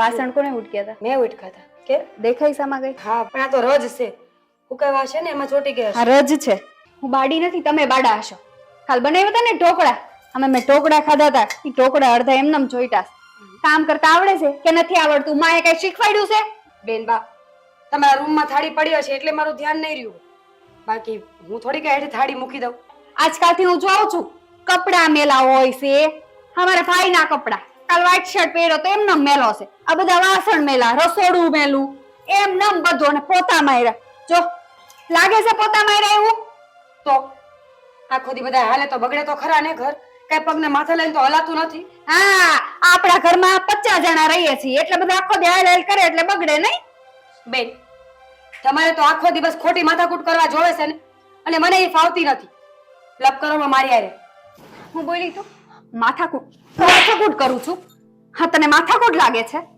વાસણ કોને ઉટક્યા હતા. મેં ઉઠકા હતા. કે? દેખાઈ સામા ગઈ હા પણ આ તો રજ છે. ઉકાવા છે ને એમાં ચોટી ગયા રજ છે. હું બાડી નથી તમે બાડા હશો. કાલ બનાવ્યા હતા ને ઢોકળા. અમે મેં ઢોકળા ખાધા હતા. એ ઢોકળા અડધા એમનેમ જોઈતા કામ કરતા આવડે છે કે નથી આવડતું? માએ કઈ શીખવાડ્યું છે? બેન બા તમારા રૂમમાં થાળી પડી હશે એટલે મારું ધ્યાન નહીં રહ્યું. બાકી હું થોડી કઈ હેઠે થાળી મૂકી દઉં. આજકાલથી હું જોઉં છું. કપડા મેલા હોય છે. અમારા ભાઈના કપડા. કાલ વ્હાઈટ શર્ટ પહેર્યો તો એમનેમ મેલો છે. આ બધા વાસણ મેલા, રસોડું મેલું. એમ નમ બધું અને પોતા માર્યા. જો, લાગે છે પોતા માર્યા એવું? તો આખો દી બધા હાલે તો બગડે તો ખરા ને ઘર? કઈ પગને માથે લઈને તો હલાતું નથી? હા, આપણા ઘરમાં પચાસ જણા રહીએ છીએ, એટલે બધા આખો દી હાલ હાલ કરે એટલે બગડે નહીં? બેન, તમારે તો આખો દિવસ ખોટી માથાકૂટ કરવા જોવે છે ને? અને મને એ ફાવતી નથી. લપ કરવામાં મારી આરે હું બોલી તું? માથાકૂટ માથાકૂટ કરું છું. હા તને માથાકૂટ લાગે છે?